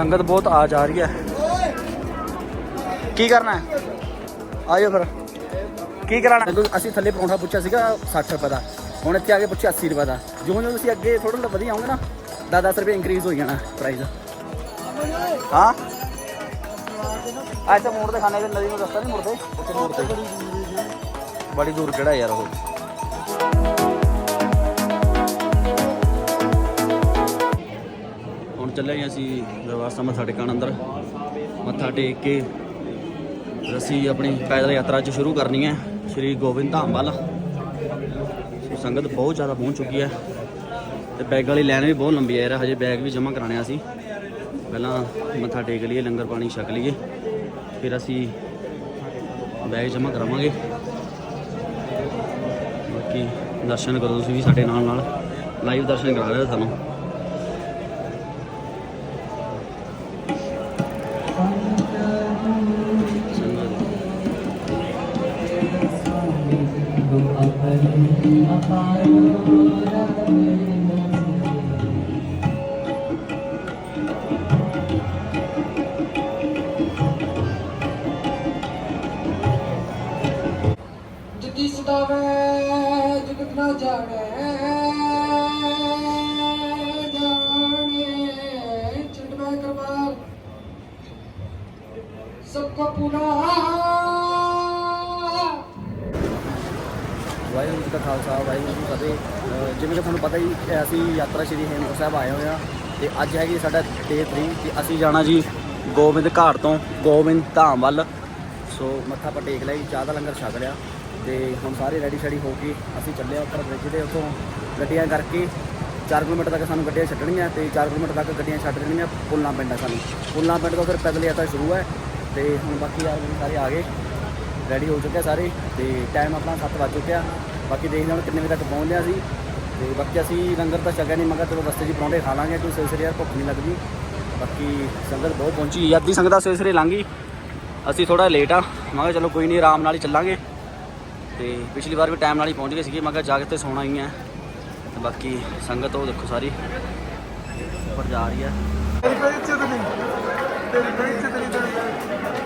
ਸੰਗਤ ਬਹੁਤ ਆ ਜਾ ਰਹੀ ਹੈ ਕੀ ਕਰਨਾ ਹੈ ਆਇਓ ਫਿਰ ਕੀ ਕਰਾਣਾ ਜਦੋਂ ਅਸੀਂ ਥੱਲੇ ਪਰੌਂਠਾ ਪੁੱਛਿਆ ਸੀਗਾ 60 ਰੁਪਏ ਦਾ ਹੁਣ ਇੱਥੇ ਆ ਕੇ ਪੁੱਛਿਆ 80 ਰੁਪਏ ਦਾ ਜਿਉਂ ਜਿਉਂ ਤੁਸੀਂ ਅੱਗੇ ਥੋੜਾ ਜਿਹਾ ਵਧੀਆ ਆਉਂਗੇ ਨਾ 10-10 ਰੁਪਏ ਇੰਕਰੀਜ਼ ਹੋ ਜਾਣਾ ਪ੍ਰਾਈਸ ਹਾਂ ਅੱਛਾ ਮੋੜ ਦੇ ਖਾਣੇ ਦੇ ਨਦੀ ਨੂੰ ਰਸਤਾ ਨਹੀਂ ਮੁੜਦੇ ਉੱਥੇ ਮੋੜ ਤੇ ਬੜੀ ਦੂਰ ਕਿਹੜਾ ਯਾਰ ਉਹ ਹੁਣ ਚੱਲੇ ਹਾਂ ਅਸੀਂ ਦਰਬਾਰ ਸਾਹਿਬ ਮੱਥਾ ਟੇਕਣ ਅੰਦਰ। ਮੱਥਾ ਟੇਕ ਕੇ ਫਿਰ ਅਸੀਂ ਆਪਣੀ ਪੈਦਲ ਯਾਤਰਾ 'ਚ ਸ਼ੁਰੂ ਕਰਨੀ ਹੈ। ਸ਼੍ਰੀ ਗੋਬਿੰਦ ਧਾਮ ਵੱਲ। ਸੰਗਤ ਬਹੁਤ ਜ਼ਿਆਦਾ ਪਹੁੰਚ ਚੁੱਕੀ ਹੈ। ਤੇ ਬੈਗ ਵਾਲੀ ਲਾਈਨ ਵੀ ਬਹੁਤ ਲੰਬੀ ਹੈ ਯਾਰ, ਹਜੇ ਬੈਗ ਵੀ ਜਮ੍ਹਾਂ ਕਰਾਣੇ ਆ ਅਸੀਂ। ਪਹਿਲਾਂ ਮੱਥਾ ਟੇਕ ਲਈਏ, ਲੰਗਰ ਪਾਣੀ ਛਕ ਲਈਏ। ਫਿਰ ਅਸੀਂ ਬੈਗ ਜਮ੍ਹਾਂ ਕਰਾਵਾਂਗੇ। ਬਾਕੀ ਦਰਸ਼ਨ ਕਰੋ ਤੁਸੀਂ ਵੀ ਸਾਡੇ ਨਾਲ ਨਾਲ ਲਾਈਵ ਦਰਸ਼ਨ ਕਰਾ ਰਹੇ ਹੋ ਤੁਹਾਨੂੰ ਜਿੱਦੀ ਜਿਵੇਂ ਕਿ ਤੁਹਾਨੂੰ ਪਤਾ ਹੀ ਕਿ ਅਸੀਂ ਯਾਤਰਾ ਸ਼੍ਰੀ ਹੇਮਕੁੰਟ ਸਾਹਿਬ ਆਏ ਹੋਏ ਆ ਤੇ ਅੱਜ ਹੈਗੀ ਸਾਡਾ ਡੇ 3 ਤੇ ਅਸੀਂ ਜਾਣਾ ਜੀ ਗੋਬਿੰਦ ਘਾਟ ਤੋਂ ਗੋਬਿੰਦ ਧਾਮ ਵੱਲ। ਸੋ ਮੱਥਾ ਆਪਾਂ ਟੇਕ ਲਿਆ ਜੀ, ਚਾਹ ਦਾ ਲੰਗਰ ਛਕ ਲਿਆ ਤੇ ਹੁਣ ਸਾਰੇ ਰੈਡੀ ਸ਼ੈਡੀ ਹੋ ਕੇ ਅਸੀਂ ਚੱਲੇ ਆ ਉੱਪਰ ਬ੍ਰਿਜ ਦੇ ਉੱਥੋਂ ਗੱਡੀਆਂ ਕਰਕੇ। 4 ਕਿਲੋਮੀਟਰ ਤੱਕ ਸਾਨੂੰ ਗੱਡੀਆਂ ਛੱਡਣੀਆਂ ਤੇ 4 ਕਿਲੋਮੀਟਰ ਤੱਕ ਗੱਡੀਆਂ ਛੱਡ ਦੇਣੀਆਂ ਪੁੱਲਾਂ ਪਿੰਡ ਆ ਸਾਨੂੰ। ਪੁੱਲਾਂ ਪਿੰਡ ਤੋਂ ਫਿਰ ਪੈਦਲ ਯਾਤਰਾ ਸ਼ੁਰੂ ਹੈ ਤੇ ਹੁਣ ਬਾਕੀ ਯਾਰ ਮੇਰੇ ਸਾਰੇ ਆ ਗਏ। ਰੈਡੀ ਹੋ ਚੁੱਕੇ ਸਾਰੇ ਤੇ ਟਾਈਮ ਆਪਣਾ 7 ਵੱਜ ਚੁੱਕਿਆ। ਬਾਕੀ ਦੇਖਦੇ ਹਾਂ ਹੁਣ ਕਿੰਨੇ ਵਜੇ ਤੱਕ ਪਹੁੰਚਦੇ ਹਾਂ ਅਸੀਂ ਤੇ ਬਾਕੀ ਅਸੀਂ ਲੰਗਰ ਤਾਂ ਛਕਿਆ ਨਹੀਂ ਮਗਾ ਚਲੋ ਰਸਤੇ 'ਚ ਪਰੌਂਠੇ ਖਾ ਲਾਂਗੇ ਕੋਈ ਸਵੇਰੇ ਯਾਰ ਭੁੱਖ ਨਹੀਂ ਲੱਗਦੀ। ਬਾਕੀ ਸੰਗਤ ਬਹੁਤ ਪਹੁੰਚੀ ਅੱਧੀ ਸੰਗਤ ਸਵੇਰੇ ਸਵੇਰੇ ਲੰਘ ਗਈ। ਅਸੀਂ ਥੋੜਾ ਲੇਟ ਆ, ਮੈਂ ਕਿਹਾ ਚਲੋ ਕੋਈ ਨਹੀਂ ਆਰਾਮ ਨਾਲ ਹੀ ਚੱਲਾਂਗੇ। ਤੇ ਪਿਛਲੀ ਵਾਰ ਵੀ ਟਾਈਮ ਨਾਲ ਹੀ ਪਹੁੰਚ ਗਏ ਸੀਗੇ, ਮੈਂ ਕਿਹਾ ਜਾ ਕੇ ਤੇ ਸੌਣਾ ਹੀ ਹੈ ਤੇ ਬਾਕੀ ਸੰਗਤ ਉਹ ਦੇਖੋ ਸਾਰੀ, ਉੱਪਰ ਜਾ ਰਹੀ ਹੈ ਤੇਰੀ ਕੋਈ ਇੱਜ਼ਤ ਨਹੀਂ, ਤੇਰੀ ਕੋਈ ਇੱਜ਼ਤ ਨਹੀਂ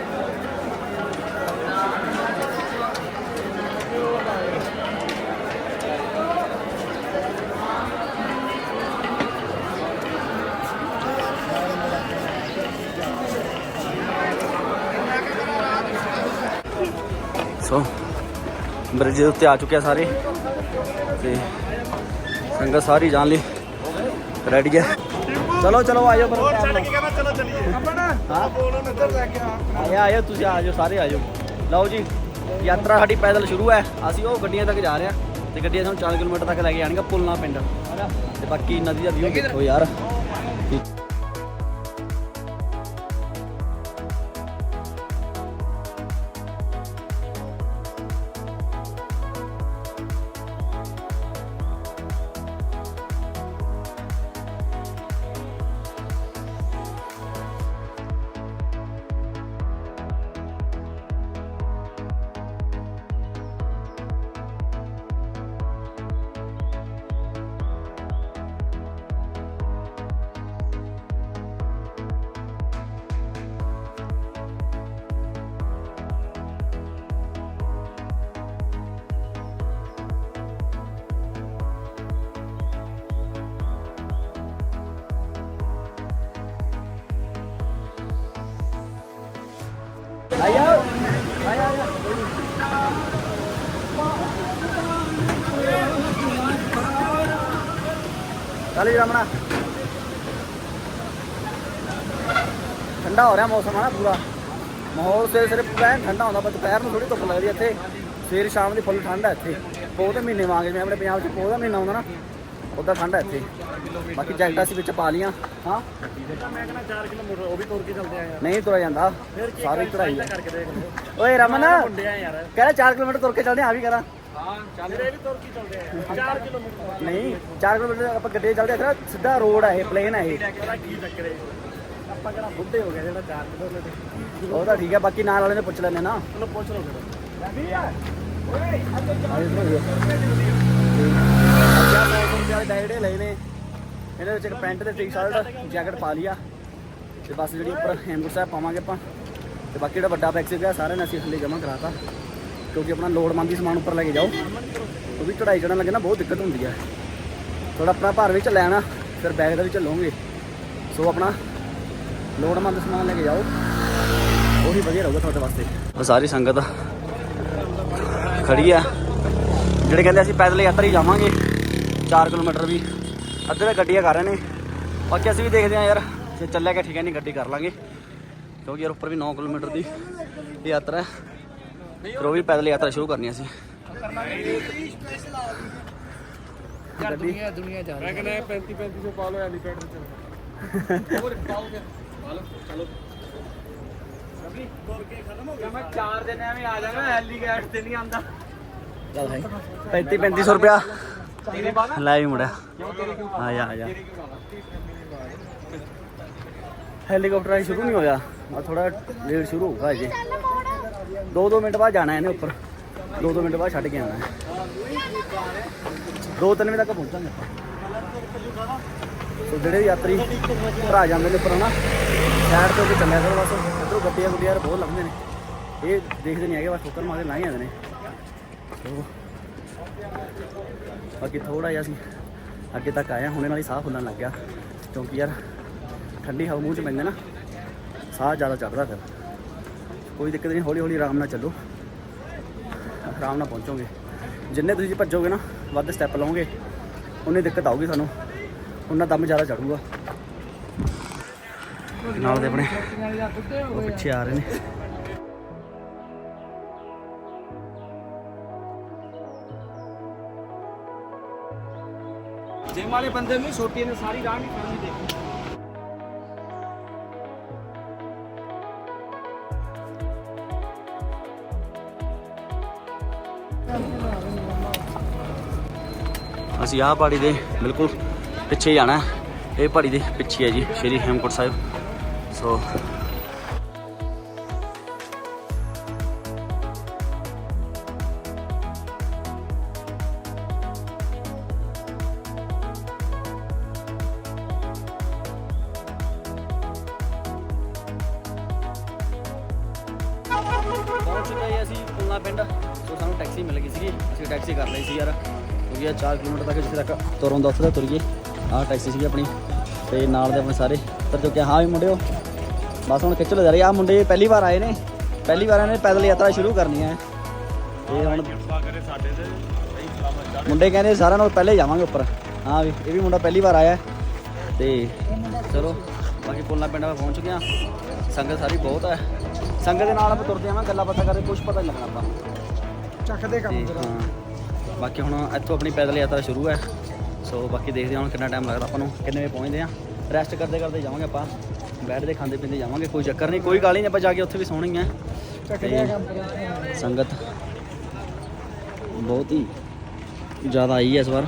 ਸੋ ਬ੍ਰਿਜ ਦੇ ਉੱਤੇ ਆ ਚੁੱਕੇ ਆ ਸਾਰੇ ਤੇ ਸੰਗਤ ਸਾਰੀ ਜਾਣ ਲਈ ਰੈਡੀ ਹੈ ਚਲੋ ਚਲੋ ਆਜੋ ਪਰ ਛੱਡ ਕੇ ਕਹਿੰਦਾ ਚਲੋ ਚਲੀਏ। ਹਾਂ। ਬੋਲੋ ਨਜ਼ਰ ਲੈ ਕੇ ਆ। ਆਇਆ ਆਇਓ ਤੁਸੀਂ ਆਜੋ ਸਾਰੇ ਆਜੋ ਲਓ ਜੀ ਯਾਤਰਾ ਸਾਡੀ ਪੈਦਲ ਸ਼ੁਰੂ ਹੈ। ਅਸੀਂ ਉਹ ਗੱਡੀਆਂ ਤੱਕ ਜਾ ਰਹੇ ਹਾਂ ਤੇ ਗੱਡੀਆਂ ਸਾਨੂੰ 40 ਕਿਲੋਮੀਟਰ ਤੱਕ ਲੈ ਕੇ ਜਾਣਗੀਆਂ ਪੁਲਨਾ ਪਿੰਡ। ਤੇ ਬਾਕੀ ਨਦੀ ਦਾ ਵਿਊ ਦੇਖੋ ਯਾਰ। ਚੱਲ ਰਮਣਾ। ਠੰਡਾ ਹੋ ਰਿਹਾ ਮੌਸਮ ਆ ਪੂਰਾ। ਮਾਹੌਲ ਸਵੇਰੇ ਸਵੇਰੇ ਪੂਰਾ ਠੰਡਾ ਹੁੰਦਾ ਪਰ ਦੁਪਹਿਰ ਨੂੰ ਥੋੜੀ ਧੁੱਪ ਲੱਗਦੀ ਇੱਥੇ। ਸਵੇਰ ਸ਼ਾਮ ਦੀ ਫੁੱਲ ਠੰਡ ਹੈ ਇੱਥੇ। ਪੋਹ ਦੇ ਮਹੀਨੇ ਵਾਂਗੇ ਜਿਵੇਂ ਆਪਣੇ ਪੰਜਾਬ 'ਚ ਪੋਹ ਦਾ ਮਹੀਨਾ ਆਉਂਦਾ ਨਾ, ਉੱਦਾਂ ਠੰਡ ਹੈ ਇੱਥੇ। ਬਾਕੀ ਜੈਕਟਾਂ ਅਸੀਂ ਵਿੱਚ ਪਾ ਲੀਆਂ ਹਾਂ। ਮੈਂ ਕਹਿੰਦਾ 4 ਕਿਲੋਮੀਟਰ ਉਹ ਵੀ ਤੁਰ ਕੇ ਚੱਲਦੇ ਆ। ਨਹੀਂ ਤੁਰਿਆ ਜਾਂਦਾ ਸਾਰੀ ਚੜਾਈ ਓਏ ਰਮਨ ਕਹਿੰਦਾ 4 ਕਿਲੋਮੀਟਰ ਤੁਰ ਕੇ ਚੱਲਦੇ ਆ ਆ ਵੀ ਕਰਾਂ। ਹਾਂ ਚੱਲ ਰਹੇ ਵੀ ਤੁਰ ਕੇ ਚੱਲਦੇ ਆ 4 ਕਿਲੋਮੀਟਰ ਨਹੀਂ 4 ਕਿਲੋਮੀਟਰ ਆਪਾਂ ਗੱਡੀ ਚੱਲਦੇ ਆ ਸਿੱਧਾ ਰੋਡ ਆ ਇਹ ਪਲੇਨ ਆ ਇਹ। ਕੀ ਆਪਾਂ ਕਿਹੜਾ ਬੁੱਢੇ ਹੋ ਗਏ ਜਿਹੜਾ 4 ਕਿਲੋਮੀਟਰ ਉਹ ਤਾਂ ਠੀਕ ਹੈ ਬਾਕੀ ਨਾਲ ਵਾਲੇ ਨੇ ਪੁੱਛ ਲੈਣੇ ਨਾ। ਚਲੋ ਪੁੱਛ ਲਓ ਫਿਰ। ਜਿਹੜੇ ਲਏ ਨੇ ਇਹਦੇ ਵਿੱਚ ਇੱਕ ਪੈਂਟ ਤੇ ਟੀ-ਸ਼ਰਟ ਜੈਕਟ ਪਾ ਲਿਆ। ਤੇ ਬਸ ਜਿਹੜੀ ਉੱਪਰ ਹੇਮਕੁੰਟ ਸਾਹਿਬ ਪਾਵਾਂਗੇ ਆਪਾਂ। ਤੇ ਬਾਕੀ ਜਿਹੜਾ ਵੱਡਾ ਬੈਗ ਸੀਗਾ ਸਾਰਿਆਂ ਨੇ ਅਸੀਂ ਥੱਲੇ ਜਮ੍ਹਾਂ ਕਰਾਤਾ। ਕਿਉਂਕਿ ਆਪਣਾ ਲੋੜਮੰਦ ਲੋੜਮੰਦੀ ਸਮਾਨ ਉੱਪਰ ਲੈ ਕੇ ਜਾਓ। ਕਿਉਂਕਿ ਚੜਾਈ ਚੜਨ ਲੱਗੇ ਨਾ, ਬਹੁਤ ਦਿੱਕਤ ਹੁੰਦੀ ਹੈ ਥੋੜਾ ਆਪਣਾ ਭਾਰ ਵਿੱਚ ਲੈਣਾ, ਫਿਰ ਬੈਗ ਦਾ ਵੀ ਚੱਲੋਗੇ ਸੋ ਆਪਣਾ ਲੋੜਮੰਦ ਸਮਾਨ ਲੈ ਕੇ ਜਾਓ। ਉਹੀ ਵਧੀਆ ਰਹੂਗਾ ਤੁਹਾਡੇ ਵਾਸਤੇ। ਸਾਰੀ ਸੰਗਤ ਖੜੀ ਆ। ਜਿਹੜੇ ਕਹਿੰਦੇ ਅਸੀਂ ਪੈਦਲ ਯਾਤਰਾ ਹੀ ਜਾਵਾਂਗੇ 4 ਕਿਲੋਮੀਟਰ ਵੀ। ਅੱਧੇ ਤਾਂ ਗੱਡੀਆਂ ਕਰ ਰਹੇ ਨੇ। ਬਾਕੀ ਅਸੀਂ ਵੀ ਦੇਖਦੇ ਹਾਂ ਯਾਰ, ਜੇ ਚੱਲਿਆ ਕਿ ਠੀਕ ਹੈ, ਨਹੀਂ ਗੱਡੀ ਕਰ ਲਾਂਗੇ। ਕਿਉਂਕਿ ਯਾਰ ਉੱਪਰ ਵੀ 9 ਕਿਲੋਮੀਟਰ ਦੀ ਯਾਤਰਾ ਹੈ। ਫਿਰ ਉਹ ਵੀ ਪੈਦਲ ਯਾਤਰਾ ਸ਼ੁਰੂ ਕਰਨੀ ਅਸੀਂ। ਗੱਡੀ? ਦੁਨੀਆ ਜਾ ਮੈਂ ਕਹਿੰਦਾ 35 3500 ਪਾ ਲਓ ਐਲੀਫੈਂਟ ਚ ਹੋਰ ਪਾਓਗੇ ਪਾ ਲਓ ਚਲੋ। ਸਭੀ ਤੁਰ ਕੇ ਖਤਮ ਹੋ ਗਿਆ ਮੈਂ 4 ਦਿਨ ਐਵੇਂ ਆ ਜਾਣਾ ਹੈਲੀਕੈਟ ਤੇ ਨਹੀਂ ਆਂਦਾ ਚੱਲ ਭਾਈ 35 3500 ਰੁਪਿਆ ਤੇਰੇ ਬਾਅਦ ਲੈ। ਵੀ ਮੁੜਿਆ ਆ ਜਾ ਜਾ। ਹੈਲੀਕਾਪਟਰ ਆਈ ਸ਼ੁਰੂ ਨਹੀਂ ਹੋਇਆ। ਆ ਥੋੜਾ ਲੇਟ ਸ਼ੁਰੂ ਹੋਊਗਾ ਅਜੇ ਦੋ ਦੋ ਮਿੰਟ ਬਾਅਦ ਜਾਣਾ ਇਹਨੇ ਉੱਪਰ। ਦੋ ਦੋ ਮਿੰਟ ਬਾਅਦ ਛੱਡ ਕੇ ਆਉਣਾ। ਦੋ ਤਿੰਨ ਵਜੇ ਤੱਕ ਪਹੁੰਚਾਂਗੇ ਆਪਾਂ। ਸੋ ਜਿਹੜੇ ਵੀ ਯਾਤਰੀ ਭਰਾ ਜਾਂਦੇ ਨੇ ਉੱਪਰ ਨਾ ਸਾਈਡ ਤੋਂ ਹੋ ਚੱਲਿਆ ਕਰੋ ਬਸ। ਇੱਧਰੋਂ ਗੱਡੀਆਂ ਗੁੱਡੀਆਂ ਯਾਰ ਬਹੁਤ ਲੰਘਦੇ ਨੇ। ਇਹ ਦੇਖਦੇ ਨਹੀਂ ਹੈਗੇ, ਬਸ ਠੋਕਰ ਮਾਰਦੇ ਲੰਘ ਜਾਂਦੇ ਨੇ। ਸੋ ਬਾਕੀ ਥੋੜਾ ਜਿਹਾ ਅਸੀਂ ਅੱਗੇ ਤੱਕ ਆਏ ਹਾਂ। ਹੁਣੇ ਨਾਲ ਹੀ ਸਾਹ ਫੁੱਲਣ ਲੱਗ ਗਿਆ। ਕਿਉਂਕਿ ਯਾਰ ਠੰਡੀ ਹਵਾ ਮੂੰਹ ਚ ਪੈਂਦੇ ਨਾ, ਸਾਹ ਜ਼ਿਆਦਾ ਚੜਦਾ ਫਿਰ। ਕੋਈ ਦਿੱਕਤ ਨਹੀਂ, ਹੌਲੀ ਹੌਲੀ ਆਰਾਮ ਨਾਲ ਚੱਲੋ। ਆਰਾਮ ਨਾਲ ਪਹੁੰਚੋਗੇ। ਜਿੰਨੇ ਤੁਸੀਂ ਭੱਜੋਗੇ ਨਾ, ਵੱਧ ਸਟੈਪ ਲਓਗੇ, ਉਨੀ ਦਿੱਕਤ ਆਊਗੀ ਤੁਹਾਨੂੰ। ਉਹਨਾਂ ਦਮ ਜ਼ਿਆਦਾ ਚੜੂਗਾ। ਨਾਲ ਦੇ ਆਪਣੇ ਉਹ ਪਿੱਛੇ ਆ ਰਹੇ ਨੇ। ਜਿਮ ਵਾਲੇ ਬੰਦੇ ਨੂੰ ਛੋਟੀ ਨੇ ਸਾਰੀ ਰਾਹ ਨਹੀਂ ਖਾਣੀ ਦੇਖੀ ਅਸੀਂ ਆਹ ਪਹਾੜੀ ਦੇ ਬਿਲਕੁਲ ਪਿੱਛੇ ਜਾਣਾ ਇਹ ਪਹਾੜੀ ਦੇ ਪਿੱਛੇ ਹੈ ਜੀ, ਸ਼੍ਰੀ ਹੇਮਕੁੰਟ ਸਾਹਿਬ। ਸੋ ਜਿੱਥੇ ਤੱਕ ਤੁਰਨ ਦਾ ਉੱਥੇ ਤੱਕ ਤੁਰੀਏ। ਆਹ ਟੈਕਸੀ ਸੀਗੀ ਆਪਣੀ। ਤੇ ਨਾਲ ਦੇ ਆਪਣੇ ਸਾਰੇ। ਉੱਤਰ ਚੁੱਕੇ ਹਾਂ ਵੀ ਮੁੰਡਿਓ ਬਸ ਹੁਣ ਖਿੱਚ ਲੋ ਯਾਰ ਆਹ ਮੁੰਡੇ ਪਹਿਲੀ ਵਾਰ ਆਏ ਨੇ। ਪਹਿਲੀ ਵਾਰ ਇਹਨੇ ਪੈਦਲ ਯਾਤਰਾ ਸ਼ੁਰੂ ਕਰਨੀ ਹੈ। ਤੇ ਹੁਣ ਮੁੰਡੇ ਕਹਿੰਦੇ ਸਾਰਿਆਂ ਨਾਲੋਂ ਪਹਿਲੇ ਜਾਵਾਂਗੇ ਉੱਪਰ। ਹਾਂ ਵੀ ਇਹ ਵੀ ਮੁੰਡਾ ਪਹਿਲੀ ਵਾਰ ਆਇਆ। ਤੇ ਚਲੋ ਬਾਕੀ ਪੁਲਨਾ ਪਿੰਡ ਆਪਾਂ ਪਹੁੰਚ ਹਾਂ ਸੰਗਤ ਸਾਰੀ ਬਹੁਤ ਹੈ। ਸੰਗਤ ਦੇ ਨਾਲ ਆਪਾਂ ਤੁਰਦੇ ਆਵਾਂ ਗੱਲਾਂ ਬਾਤਾਂ ਕਰਦੇ ਕੁਝ ਪਤਾ ਨਹੀਂ ਲੱਗਣਾ ਆਪਾਂ। ਚੱਕਦੇ ਹਾਂ। ਬਾਕੀ ਹੁਣ ਇੱਥੋਂ ਆਪਣੀ ਪੈਦਲ ਯਾਤਰਾ ਸ਼ੁਰੂ ਹੈ। ਸੋ ਬਾਕੀ ਦੇਖਦੇ ਹਾਂ ਹੁਣ ਕਿੰਨਾ ਟਾਈਮ ਲੱਗਦਾ ਆਪਾਂ ਨੂੰ ਕਿੰਨੇ ਵਜੇ ਪਹੁੰਚਦੇ ਆ ਰੈਸਟ ਕਰਦੇ ਕਰਦੇ ਜਾਵਾਂਗੇ ਆਪਾਂ। ਬੈਠਦੇ ਖਾਂਦੇ ਪੀਂਦੇ ਜਾਵਾਂਗੇ ਕੋਈ ਚੱਕਰ ਨਹੀਂ ਕੋਈ ਗਾਲੀ ਨਹੀਂ ਆਪਾਂ ਜਾ ਕੇ ਉੱਥੇ ਵੀ ਸੌਣੀ ਹੈ ਸੰਗਤ ਬਹੁਤ ਹੀ ਜ਼ਿਆਦਾ ਆਈ ਹੈ ਇਸ ਵਾਰ।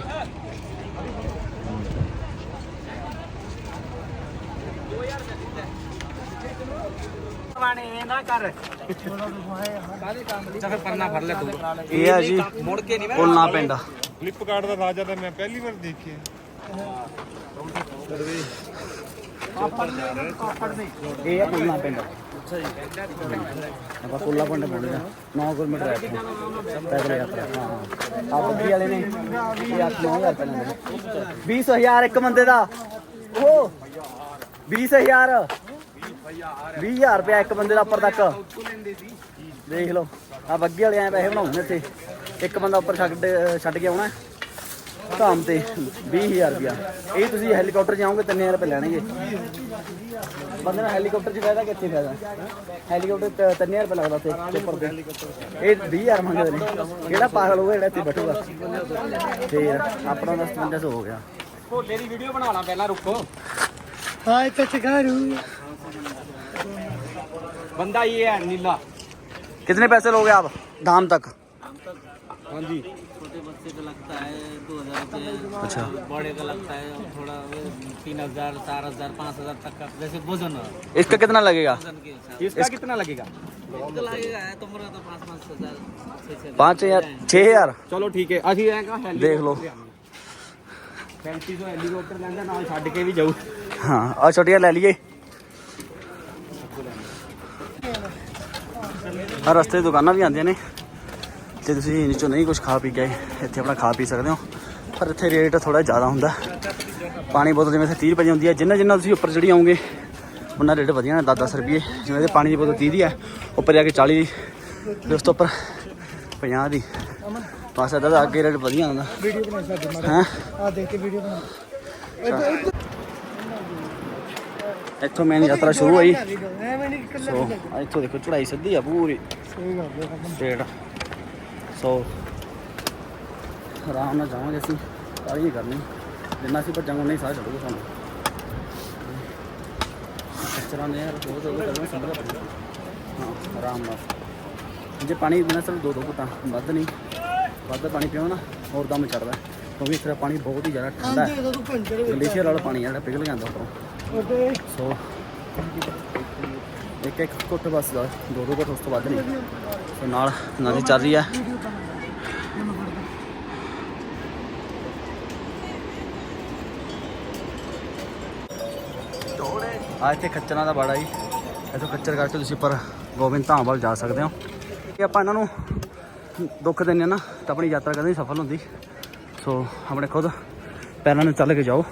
ਵਾਣੇ ਨਾ ਕਰ ਕਾਹਦੇ ਕੰਮ ਲਈ ਚੱਲ ਪੰਨਾ ਫੜ ਲੈ ਤੂੰ। ਇਹ ਹੈ ਜੀ ਮੁੜ ਕੇ ਨਹੀਂ ਪੁਲਨਾ ਪਿੰਡ। ਫਲਿੱਪਕਾਰਟ ਦਾ ਰਾਜਾ ਤਾਂ ਮੈਂ ਪਹਿਲੀ ਵਾਰ ਦੇਖਿਆ। ਇਹ ਹੈ ਪੁਲਨਾ ਪਿੰਡ ਅੱਛਾ ਜੀ ਆਪਾਂ ਪੁੱਲਾ ਪਿੰਡ ਪਹੁੰਚੇ ਆ 9 ਕਿਲੋਮੀਟਰ ਹੈ ਇੱਥੋਂ। ਪੈਦਲ ਯਾਤਰਾ ਹਾਂ ਹਾਂ ਆ ਬੱਗੀ ਵਾਲੇ ਨੇ ਇਹ 8 9000 ਰੁਪਏ ਲੈਂਦੇ ਨੇ 20000 ਇੱਕ ਬੰਦੇ ਦਾ। ਉਹ 20000 20000 ਰੁਪਏ ਇੱਕ ਬੰਦੇ ਦਾ ਉੱਪਰ ਤੱਕ। ਦੇਖ ਲਓ। ਆ ਬੱਗੀ ਵਾਲੇ ਐ ਪੈਸੇ ਬਣਾਉਂਦੇ ਇੱਥੇ। ਇੱਕ ਬੰਦਾ ਉੱਪਰ ਛੱਡ ਛੱਡ ਕੇ ਆਉਣਾ ਧਾਮ ਤੇ 20000 ਰੁਪਿਆ ਇਹ ਤੁਸੀਂ ਹੈਲੀਕਾਪਟਰ ਜਾਓਗੇ 3000 ਰੁਪਏ ਲੈਣਗੇ ਬੰਦੇ ਨੂੰ ਹੈਲੀਕਾਪਟਰ 'ਚ ਫਾਇਦਾ ਕਿੱਥੇ ਫਾਇਦਾ ਹੈਲੀਕਾਪਟਰ 3000 ਰੁਪਏ ਲੱਗਦਾ ਤੇ ਉੱਪਰ ਤੇ ਇਹ 20000 ਮੰਗਦੇ ਨੇ ਕਿਹੜਾ ਪਾਗਲ ਹੋਊਗਾ ਜਿਹੜਾ ਇੱਥੇ ਬੈਠੂਗਾ ਤੇ ਆਪਣਾ ਦਾ 5700 ਹੋ ਗਿਆ ਭੋਲੇ ਦੀ ਵੀਡੀਓ ਬਣਾਉਣਾ ਪਹਿਲਾਂ ਰੁਕੋ ਹਾਂ ਇੱਥੇ ਚਕਾਰੂ ਬੰਦਾ ਇਹ ਹੈ ਨੀਲਾ कितने पैसे लोगे आप धाम तक हाँ जी। छोटे बच्चे का लगता है दो हज़ार अच्छा। बड़े का लगता है थोड़ा तीन हज़ार चार हज़ार पाँच हज़ार तक का जैसे भोजन इसका कितना लगेगा? इसका कितना लगेगा? पाँच हज़ार छह हज़ार। चलो ठीक है अभी देख लो। ਹੈਲੀਕਾਪਟਰ ਲੈਂਦਾ ਨਾਲ ਛੱਡ ਕੇ ਵੀ ਜਾਊ ਹਾਂ ਤੇ ਤੁਸੀਂ ਨੀਚੋਂ ਨਹੀਂ ਕੁਝ ਖਾ ਪੀ ਆਏ, ਇੱਥੇ ਆਪਣਾ ਖਾ ਪੀ ਸਕਦੇ ਹੋ। ਪਰ ਇੱਥੇ ਰੇਟ ਥੋੜਾ ਜ਼ਿਆਦਾ ਹੁੰਦਾ। ਪਾਣੀ ਬੋਤਲ ਜਿਵੇਂ ਇੱਥੇ 30 ਰੁਪਏ ਦੀ ਹੁੰਦੀ ਹੈ ਜਿੰਨਾ ਜਿੰਨਾ ਤੁਸੀਂ ਉੱਪਰ ਚੜੀ ਆਉਂਗੇ ਉਹਨਾਂ ਰੇਟ ਵਧੀਆ ਨੇ 10-10 ਰੁਪਏ। ਜਿਵੇਂ ਇਹਦੇ ਪਾਣੀ ਦੀ ਬੋਤਲ 30 ਦੀ ਹੈ ਉੱਪਰ ਜਾ ਕੇ 40 ਦੀ ਫਿਰ ਉਸ ਤੋਂ ਉੱਪਰ 50 ਦੀ। ਬਸ ਤਾਂ ਅੱਗੇ ਰੇਟ ਵਧੀਆ ਹੁੰਦਾ। ਵੀਡੀਓ ਬਣਾ ਮਾਰੇ ਹੈ? ਆ ਦੇਖ ਕੇ ਵੀਡੀਓ ਬਣਾ ਇੱਥੋਂ ਮੇਨ ਯਾਤਰਾ ਸ਼ੁਰੂ ਹੋਈ। ਸੋ ਇੱਥੋਂ ਦੇਖੋ ਚੜਾਈ ਸਿੱਧੀ ਆ ਪੂਰੀ। ਸਹੀ ਗੱਲ ਹੈ। ਸਟੇਟ ਸੋ ਆਰਾਮ ਨਾਲ ਜਾਵਾਂਗੇ ਅਸੀਂ। ਸਾਰੀ ਨਹੀਂ ਕਰਨੀ ਜਿੰਨਾ ਅਸੀਂ ਭੱਜਾਂਗੇ ਉਨਾ ਹੀ ਸਾਹ ਚੜੂਗਾ ਸਾਨੂੰ। ਕਚਰਾ ਨੇ ਯਾਰ ਬਹੁਤ ਉਹ ਕਰਨਾ ਹਾਂ ਆਰਾਮ ਨਾਲ। ਜੇ ਪਾਣੀ ਬਿਨਾਂ ਸਿਰਫ ਦੋ ਦੋ ਘੁੱਟਾਂ ਵੱਧ ਨਹੀਂ। ਵੱਧ ਪਾਣੀ ਪੀਓ ਨਾ ਹੋਰ ਦਮ ਚੜਦਾ। ਕਿਉਂਕਿ ਇੱਥੇ ਦਾ ਪਾਣੀ ਬਹੁਤ ਹੀ ਜ਼ਿਆਦਾ ਠੰਡਾ ਹੈ। ਜਦੋਂ ਤੂੰ ਪੰਚਰ ਗਲੇਸ਼ੀਅਰ ਵਾਲਾ ਪਾਣੀ ਜਿਹੜਾ ਪਿਘਲ ਜਾਂਦਾ ਉੱਪਰੋਂ। ਸੋ ਇੱਕ ਇੱਕ ਘੁੱਟ ਬਸ ਦਾ, ਦੋ ਦੋ ਘੁੱਟ ਉਸ ਤੋਂ ਵੱਧ ਨਹੀਂ। ਸੋ ਨਾਲ ਨਦੀ ਚੱਲ ਰਹੀ ਹੈ ਆ ਇੱਥੇ ਖੱਚਰਾਂ ਦਾ ਬਾੜਾ ਜੀ। ਇੱਥੋਂ ਖੱਚਰ ਕਰਕੇ ਤੁਸੀਂ ਪਰ ਗੋਬਿੰਦ ਧਾਮ ਵੱਲ ਜਾ ਸਕਦੇ ਹੋ। ਕਿ ਆਪਾਂ ਇਹਨਾਂ ਨੂੰ ਦੁੱਖ ਦਿੰਦੇ ਹਾਂ ਨਾ, ਤਾਂ ਆਪਣੀ ਯਾਤਰਾ ਕਦੇ ਨਹੀਂ ਸਫਲ ਹੁੰਦੀ। ਸੋ ਆਪਣੇ ਖੁਦ ਪੈਰਾਂ ਨੂੰ ਚੱਲ ਕੇ ਜਾਓ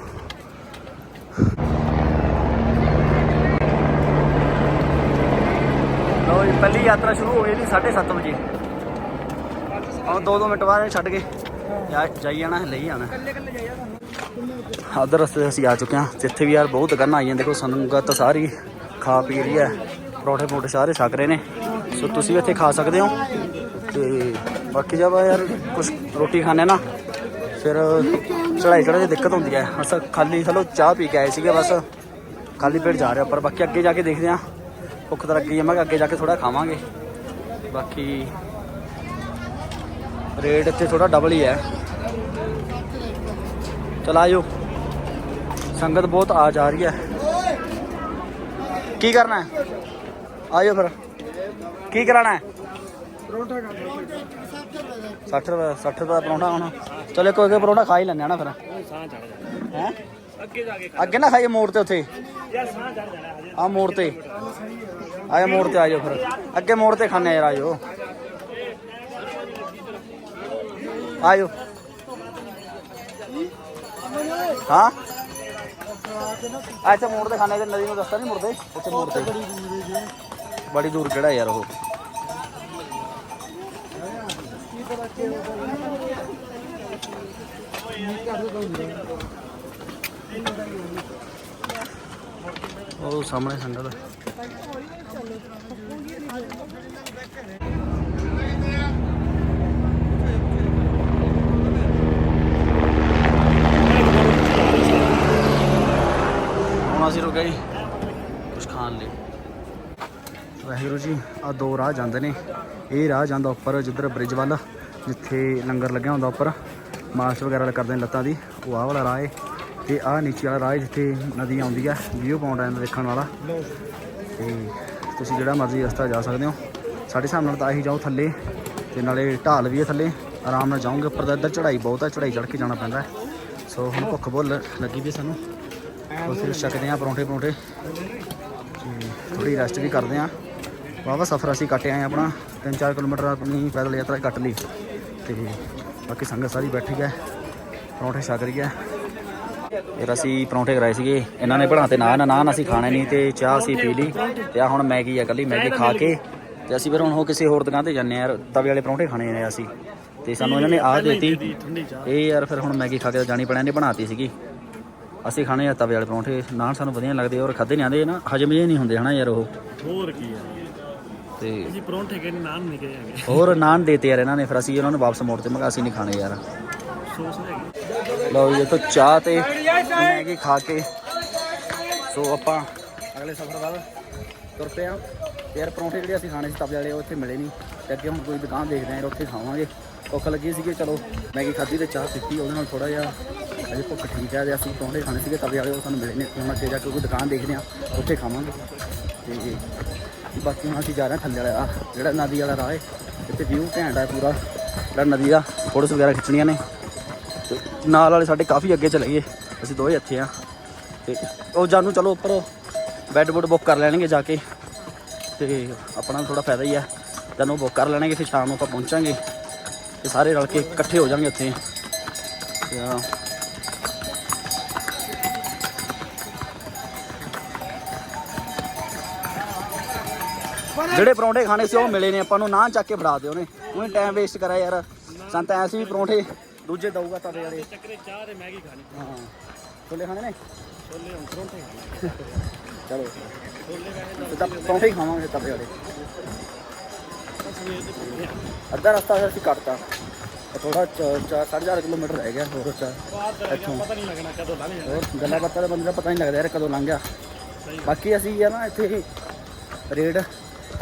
ਲਓ ਜੀ ਪਹਿਲੀ ਯਾਤਰਾ ਸ਼ੁਰੂ ਹੋ ਗਈ ਜੀ 7:30 ਵਜੇ। ਆਹ ਦੋ ਦੋ ਮਿੰਟ ਬਾਅਦ ਛੱਡ ਕੇ ਯਾਰ ਜਾਈ ਜਾਣਾ, ਲਈ ਜਾਣਾ। ਉਧਰ ਰਸਤੇ ਅਸੀਂ ਆ ਚੁੱਕੇ ਹਾਂ। ਜਿੱਥੇ ਵੀ ਯਾਰ ਬਹੁਤ ਦੁਕਾਨਾਂ ਆਈਆਂ ਦੇਖੋ ਸੰਗਤ ਸਾਰੀ ਖਾ ਪੀ ਰਹੀ ਹੈ। ਪਰੌਂਠੇ ਪਰੌਠੇ ਸਾਰੇ ਛਕ ਰਹੇ ਨੇ। ਸੋ ਤੁਸੀਂ ਵੀ ਇੱਥੇ ਖਾ ਸਕਦੇ ਹੋ। ਤੇ ਬਾਕੀ ਜਦ ਯਾਰ ਕੁਝ ਰੋਟੀ ਖਾਣੇ ਨਾ, ਫਿਰ ਚੜਾਈ ਚੜ੍ਹਾਈ ਦੀ ਦਿੱਕਤ ਹੁੰਦੀ ਹੈ। ਬਸ ਖਾਲੀ, ਚਲੋ ਚਾਹ ਪੀ ਕੇ ਆਏ ਸੀਗੇ ਬਸ। ਖਾਲੀ ਪੇਟ ਜਾ ਰਿਹਾ ਪਰ ਬਾਕੀ ਅੱਗੇ ਜਾ ਕੇ ਦੇਖਦੇ ਹਾਂ। ਭੁੱਖ ਤਾਂ ਲੱਗੀ ਕਿਹਾ ਅੱਗੇ ਜਾ ਕੇ ਥੋੜਾ ਖਾਵਾਂਗੇ। ਬਾਕੀ ਰੇਟ ਇੱਥੇ ਥੋੜਾ ਡਬਲ ਹੀ ਹੈ। ਚਲ ਆਜੋ। ਸੰਗਤ ਬਹੁਤ ਆ ਜਾ ਰਹੀ ਹੈ। ਕੀ ਕਰਨਾ ਹੈ? ਆਜੋ ਫਿਰ। ਕੀ ਕਰਾਣਾ ਹੈ? ਪਰੋਠਾ ਕਰ 60 ਰੁਪਏ 60 ਰੁਪਏ ਦਾ ਪਰੌਂਠਾ ਹੋਣਾ। ਚਲੋ ਕੋਈ ਕੋਈ ਪਰੌਂਠਾ ਖਾ ਹੀ ਲੈਂਦੇ ਆ ਨਾ ਫਿਰ। ਹੈ? ਅੱਗੇ ਜਾ ਕੇ ਅੱਗੇ ਨਾ ਖਾਈਏ ਮੋੜ ਤੇ ਉੱਥੇ। ਆ ਮੋੜ ਤੇ। ਆਇਆ ਮੋੜ ਤੇ ਆ ਫਿਰ। ਅੱਗੇ ਮੋੜ ਤੇ ਖਾਣੇ ਯਾਰ, ਆਜੋ। ਆਜੋ। ਹਾਂ? ਅੱਛਾ, ਮੋੜ ਤੇ ਖਾਣੇ ਤੇ ਨਦੀ ਨੂੰ ਰਸਤਾ ਨਹੀਂ ਮੁੜਦੇ? ਉੱਥੇ ਮੋੜ ਤੇ। ਬੜੀ ਦੂਰ ਕਿਹੜਾ ਯਾਰ ਉਹ? ਉਹ ਸਾਹਮਣੇ ਸੰਗਤ ਅਸੀਂ ਰੁਕੇ ਜੀ ਕੁਝ ਖਾਣ ਲਈ। ਵਾਹਿਗੁਰੂ ਜੀ ਆ ਦੋ ਰਾਹ ਜਾਂਦੇ ਨੇ। ਇਹ ਰਾਹ ਜਾਂਦਾ ਉੱਪਰ ਜਿੱਧਰ ਬ੍ਰਿਜ ਵੱਲ, ਜਿੱਥੇ ਲੰਗਰ ਲੱਗਿਆ ਹੁੰਦਾ ਉੱਪਰ। ਮਾਰਚ ਵਗੈਰਾ ਕਰਦੇ ਨੇ ਲੱਤਾਂ ਦੀ। ਉਹ ਆਹ ਵਾਲਾ ਰਾਹ ਹੈ ਤੇ ਆਹ ਨੀਚੇ ਵਾਲਾ ਰਾਹ ਹੈ ਜਿੱਥੇ ਨਦੀ ਆਉਂਦੀ ਹੈ ਵਿਊ ਪਾਉਂਟ ਐਂਡ ਦੇਖਣ ਵਾਲਾ। ਤੇ ਤੁਸੀਂ ਜਿਹੜਾ ਮਰਜ਼ੀ ਰਸਤਾ ਜਾ ਸਕਦੇ ਹੋ। ਸਾਡੇ ਹਿਸਾਬ ਨਾਲ ਤਾਂ ਆਹੀ ਜਾਓ ਥੱਲੇ ਤੇ ਨਾਲੇ ਢਾਲ ਵੀ ਹੈ ਥੱਲੇ। ਆਰਾਮ ਨਾਲ ਜਾਓਗੇ, ਉੱਪਰ ਦਾ ਇੱਧਰ ਚੜਾਈ ਬਹੁਤ ਹੈ ਚੜਾਈ ਚੜ੍ਹ ਕੇ ਜਾਣਾ ਪੈਂਦਾ ਸੋ ਹੁਣ ਭੁੱਖ ਭੁੱਲ ਲੱਗੀ ਵੀ ਸਾਨੂੰ। ਉਹ ਫਿਰ ਛਕਦੇ ਆ ਪਰੌਂਠੇ ਪਰੌਂਠੇ। ਥੋੜੀ ਰੈਸਟ ਵੀ ਕਰਦੇ ਆ ਵਾਵਾ ਸਫ਼ਰ ਅਸੀਂ ਕੱਟ ਆਏ ਆਪਣਾ। 3-4 ਕਿਲੋਮੀਟਰ ਆਪਣੀ ਪੈਦਲ ਯਾਤਰਾ ਕੱਟ ਲਈ। ਤੇ ਬਾਕੀ ਸੰਗਤ ਸਾਰੀ ਬੈਠੀ ਹੈ। ਪਰੌਂਠੇ ਛਕ ਰਹੀ ਹੈ। ਫਿਰ ਅਸੀਂ ਪਰੌਂਠੇ ਕਰਾਏ ਸੀਗੇ। ਇਹਨਾਂ ਨੇ ਬਣਾਤੇ ਨਾਨ ਨਾਨ ਅਸੀਂ ਖਾਣੇ ਨਹੀਂ ਤੇ ਚਾਹ ਅਸੀਂ ਪੀ ਲਈ। ਤੇ ਆ ਹੁਣ ਮੈਗੀ ਆ ਕੱਲੀ ਮੈਗੀ ਖਾ ਕੇ। ਤੇ ਅਸੀਂ ਫਿਰ ਹੁਣ ਉਹ ਕਿਸੇ ਹੋਰ ਦੁਕਾਨ ਤੇ ਜਾਂਦੇ ਆ ਯਾਰ ਤਵੇ ਵਾਲੇ ਪਰੌਂਠੇ ਖਾਣੇ ਨੇ ਅਸੀਂ। ਤੇ ਸਾਨੂੰ ਇਹਨਾਂ ਨੇ ਆਹ ਦਿੱਤੀ। ਇਹ ਯਾਰ ਫਿਰ ਹੁਣ ਮੈਗੀ ਖਾ ਕੇ ਤਾਂ ਜਾਣੀ ਪੈਣਾ ਇਹਨੇ ਬਣਾਤੀ ਸੀਗੀ। ਅਸੀਂ ਖਾਣੇ ਆ ਤਵੇ ਵਾਲੇ ਪਰੌਂਠੇ। ਨਾਨ ਸਾਨੂੰ ਵਧੀਆ ਨੀ ਲੱਗਦੇ ਔਰ ਖਾਦੇ ਨਹੀਂ ਆਂਦੇ ਨਾ ਹਜਮ ਜਿਹੇ ਨਹੀਂ ਹੁੰਦੇ ਹਨਾ ਯਾਰ ਉਹ। ਹੋਰ ਕੀ ਆ। ਤੇ ਜੀ ਪਰੌਂਠੇ ਕਹਿੰਦੇ ਨਾਨ ਨਹੀਂ ਕਹੇ ਹੈਗੇ। ਹੋਰ ਨਾਨ ਦੇਤੇ ਯਾਰ ਇਹਨਾਂ ਨੇ। ਫਿਰ ਅਸੀਂ ਉਹਨਾਂ ਨੂੰ ਵਾਪਸ ਮੋੜ ਤੇ ਮੈਂ ਕਿਹਾ ਅਸੀਂ ਨਹੀਂ ਖਾਣੇ ਯਾਰ। ਲਓ ਜੀ ਇੱਥੋਂ ਚਾਹ ਤੇ ਮੈਗੀ ਖਾ ਕੇ। ਸੋ ਆਪਾਂ ਅਗਲੇ ਸਫ਼ਰ ਬਾਅਦ ਤੁਰ ਪਏ ਆ। ਤੇ ਯਾਰ ਪਰੌਂਠੇ ਜਿਹੜੇ ਅਸੀਂ ਖਾਣੇ ਸੀ ਤਵੇ ਵਾਲੇ, ਉਹ ਇੱਥੇ ਮਿਲੇ ਨਹੀਂ ਤੇ ਅੱਗੇ ਹੁਣ ਕੋਈ ਦੁਕਾਨ ਦੇਖਦੇ ਆ ਯਾਰ ਉੱਥੇ ਖਾਵਾਂਗੇ। ਭੁੱਖ ਲੱਗੀ ਸੀ ਕਿ ਚਲੋ ਮੈਗੀ ਖਾਧੀ ਤੇ ਚਾਹ ਪੀਤੀ, ਉਹਦੇ ਨਾਲ ਥੋੜਾ ਜਿਹਾ ਅਜੇ ਭੁੱਖ ਠੀਕ ਹੈ ਤੇ ਅਸੀਂ ਪਰੌਂਠੇ ਖਾਣੇ ਸੀਗੇ ਤਵੇ ਵਾਲੇ, ਉਹ ਸਾਨੂੰ ਮਿਲੇ ਨੇ। ਹੁਣ ਅੱਗੇ ਜਾ ਕੇ ਕੋਈ ਦੁਕਾਨ ਦੇਖਦੇ ਆ, ਉੱਥੇ ਖਾਵਾਂਗੇ। ਤੇ ਬਾਕੀ ਹੁਣ ਅਸੀਂ ਜਾ ਰਹੇ ਹਾਂ ਥੱਲੇ ਵਾਲਾ, ਜਿਹੜਾ ਨਦੀ ਵਾਲਾ ਰਾਹ ਹੈ ਇੱਥੇ ਵਿਊ ਘੈਂਟ ਹੈ ਪੂਰਾ। ਜਿਹੜਾ ਨਦੀ ਦਾ ਫੋਟੋਸ ਵਗੈਰਾ ਖਿੱਚਣੀਆਂ ਨੇ। ਤੇ ਨਾਲ ਵਾਲੇ ਸਾਡੇ ਕਾਫੀ ਅੱਗੇ ਚਲੇ ਗਏ। ਅਸੀਂ ਦੋਵੇਂ ਇੱਥੇ ਆ। ਤੇ ਉਹ ਜਾਨੂੰ ਚਲੋ ਉੱਪਰ ਬੈੱਡ ਬੁੱਡ ਬੁੱਕ ਕਰ ਲੈਣਗੇ ਜਾ ਕੇ। ਤੇ ਆਪਣਾ ਥੋੜਾ ਫਾਇਦਾ ਹੀ ਹੈ ਤੈਨੂੰ ਬੁੱਕ ਕਰ ਲੈਣਗੇ ਫਿਰ ਸ਼ਾਮ ਨੂੰ ਆਪਾਂ ਪਹੁੰਚਾਂਗੇ। ਤੇ ਸਾਰੇ ਰਲ ਕੇ ਇਕੱਠੇ ਹੋ ਜਾਵਾਂਗੇ ਉੱਥੇ। ਆਹ ਜਿਹੜੇ ਪਰੌਂਠੇ ਖਾਣੇ ਸੀ ਉਹ ਮਿਲੇ ਨੇ ਆਪਾਂ ਨੂੰ ਨਾ ਚੱਕ ਕੇ ਫੜਾ ਦਿਓ ਉਹਨੇ। ਉਹਨੇ ਟਾਈਮ ਵੇਸਟ ਕਰਿਆ ਯਾਰ। ਸੰਤ ਐਸੀ ਵੀ ਪਰੌਂਠੇ ਦੂਜੇ ਦਊਗਾ ਤਵੇ ਵਾਲੇ। ਚੱਕਰੇ ਚਾਹ ਤੇ ਮੈਗੀ ਖਾਣੀ। ਹਾਂ। ਛੋਲੇ ਖਾਣੇ ਨੇ? ਛੋਲੇ ਹੁਣ ਪਰੌਂਠੇ ਚਲੋ। ਤੇ ਤਾਂ ਪਰੌਂਠੇ ਹੀ ਖਾਵਾਂਗੇ ਤਵੇ ਵਾਲੇ ਅੱਧਾ ਰਸਤਾ ਅਸੀਂ ਕੱਟਤਾ। ਥੋੜਾ 4.5 ਕਿਲੋਮੀਟਰ ਰਹਿ ਗਿਆ ਹੋਰ ਚਾ ਇੱਥੋਂ। ਪਤਾ ਨਹੀਂ ਲੱਗਣਾ ਕਦੋਂ ਲੰਘ ਜਾਣਾ। ਹੋਰ ਗੱਲਾਂ ਬਾਤਾਂ ਦਾ ਬੰਦੇ ਦਾ ਪਤਾ ਨਹੀਂ ਲੱਗਦਾ ਯਾਰ ਕਦੋਂ ਲੰਘ ਗਿਆ। ਬਾਕੀ ਅਸੀਂ ਯਾਰ ਨਾ ਇੱਥੇ ਰੇਟ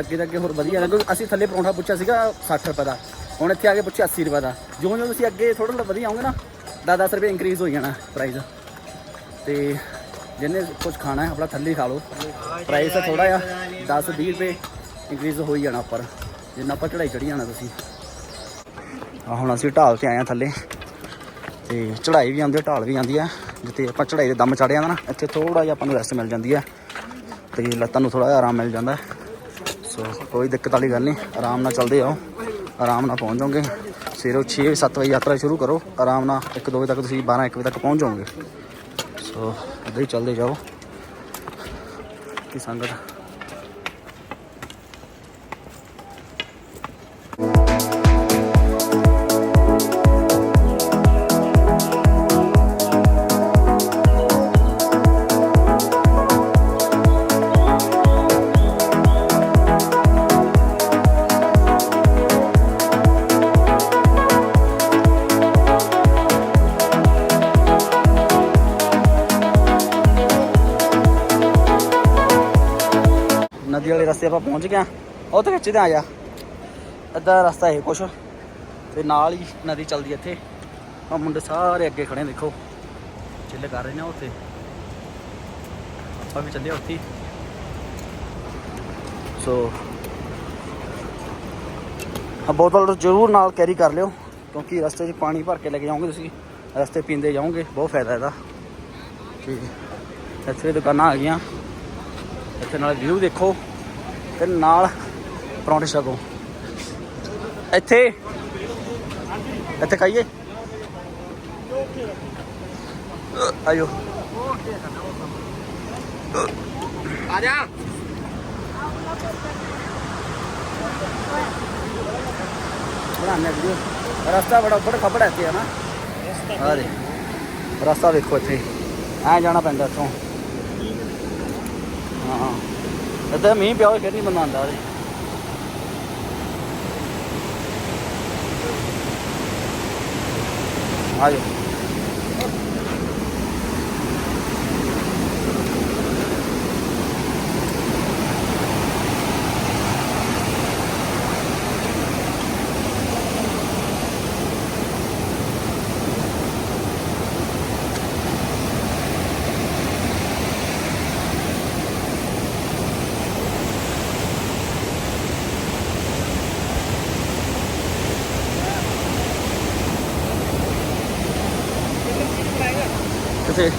ਅੱਗੇ ਤਾਂ ਅੱਗੇ ਹੋਰ ਵਧੀਆ ਕਿਉਂਕਿ ਅਸੀਂ ਥੱਲੇ ਪਰੌਂਠਾ ਪੁੱਛਿਆ ਸੀਗਾ 60 ਰੁਪਏ ਦਾ। ਹੁਣ ਇੱਥੇ ਆ ਕੇ ਪੁੱਛਿਆ 80 ਰੁਪਏ ਦਾ। ਜਿਉਂ ਜਿਉਂ ਤੁਸੀਂ ਅੱਗੇ ਥੋੜਾ ਥੋੜਾ ਵਧੀਆ ਆਉਂਗੇ ਨਾ 10-10 ਰੁਪਏ ਇੰਕਰੀਜ਼ ਹੋ ਜਾਣਾ ਪ੍ਰਾਈਸ ਤੇ ਜਿਹਨੇ ਕੁਝ ਖਾਣਾ ਹੈ, ਆਪਣਾ ਥੱਲੇ ਹੀ ਖਾ ਲਓ। ਪ੍ਰਾਈਸ ਥੋੜਾ ਆ 10-20 ਰੁਪਏ ਇਨਕਰੀਜ਼ ਹੋ ਹੀ ਜਾਣਾ ਉੱਪਰ। ਜਿੰਨਾ ਆਪਾਂ ਚੜਾਈ ਚੜੀ ਜਾਣਾ ਤੁਸੀਂ। ਆ ਹੁਣ ਅਸੀਂ ਢਾਲ ਤੇ ਆਏ ਆ ਥੱਲੇ। ਤੇ ਚੜਾਈ ਵੀ ਆਉਂਦੀ ਹੈ ਢਾਲ ਵੀ ਆਉਂਦੀ ਹੈ ਜਿੱਥੇ ਆਪਾਂ ਚੜਾਈ ਦੇ ਦਮ ਚੜ੍ਹ ਜਾਂਦਾ ਨਾ, ਇੱਥੇ ਥੋੜਾ ਜਿਹਾ ਆਪਾਂ ਨੂੰ ਰੈਸਟ ਮਿਲ ਜਾਂਦੀ ਹੈ ਤੇ ਲੱਤਾਂ ਨੂੰ ਥੋੜਾ ਜਿਹਾ ਆਰਾਮ ਮਿਲ ਜਾਂਦਾ। ਸੋ ਕੋਈ ਦਿੱਕਤ ਵਾਲੀ ਗੱਲ ਨਹੀਂ, ਆਰਾਮ ਨਾਲ ਚੱਲਦੇ ਆਓ ਆਰਾਮ ਨਾਲ ਪਹੁੰਚ ਜਾਓਗੇ। ਸਵੇਰੇ 6 7 ਵਜੇ ਯਾਤਰਾ ਸ਼ੁਰੂ ਕਰੋ। ਆਰਾਮ ਨਾਲ 1 2 ਵਜੇ ਤੱਕ ਤੁਸੀਂ 12 1 ਵਜੇ ਤੱਕ ਪਹੁੰਚ ਜਾਓਗੇ। ਸੋ ਇੱਦਾਂ ਹੀ ਚੱਲਦੇ ਜਾਓ। ਕਿ ਸੰਗਤ? ਆਪਾਂ ਪਹੁੰਚ ਗਏ ਆ ਉਹ ਤਾਂ ਵਿੱਚ ਤੇ ਆ ਜਾ। ਅੱਧਾ ਰਸਤਾ ਇਹ ਕੁਛ। ਤੇ ਨਾਲ ਹੀ ਨਦੀ ਚੱਲਦੀ ਇੱਥੇ। ਆ ਮੁੰਡੇ ਸਾਰੇ ਅੱਗੇ ਖੜੇ ਦੇਖੋ। ਚਿੱਲ ਕਰ ਰਹੇ ਨੇ ਉੱਥੇ। ਆਪਾਂ ਵੀ ਚੱਲੇ ਉੱਥੇ। ਸੋ ਆ ਬੋਤਲ ਜ਼ਰੂਰ ਨਾਲ ਕੈਰੀ ਕਰ ਲਿਓ। ਕਿਉਂਕਿ ਰਸਤੇ 'ਚ ਪਾਣੀ ਭਰ ਕੇ ਲੈ ਕੇ ਜਾਓਗੇ ਤੁਸੀਂ। ਰਸਤੇ ਪੀਂਦੇ ਜਾਓਗੇ, ਬਹੁਤ ਫਾਇਦਾ ਇਹਦਾ। ਠੀਕ ਹੈ ਇੱਥੇ ਦੁਕਾਨਾਂ ਆ ਗਈਆਂ। ਇੱਥੇ ਨਾਲ ਵਿਊ ਦੇਖੋ। ਤੇ ਨਾਲ ਪਰੌਂਠੇ ਛਕੋ। ਇੱਥੇ? ਇੱਥੇ ਖਾਈਏ? ਆਇਓ। ਆ ਜਾ ਬਣਾਉਂਦੇ ਵੀਡੀਓ। ਰਸਤਾ ਬੜਾ ਉੱਪਰ ਖਬੜਾ ਇੱਥੇ ਹੈ ਨਾ। ਆ ਦੇ। ਰਸਤਾ ਵੇਖੋ ਇੱਥੇ। ਐ ਜਾਣਾ ਪੈਂਦਾ ਇੱਥੋਂ। ਹਾਂ। ਇੱਥੇ ਮੀਂਹ ਪਿਆ ਹੋਵੇ ਫਿਰ ਨਹੀਂ ਬੰਦਾ ਆਉਂਦਾ ਉਹਦੇ ਆ ਜਾਓ ਕਿੱਥੇ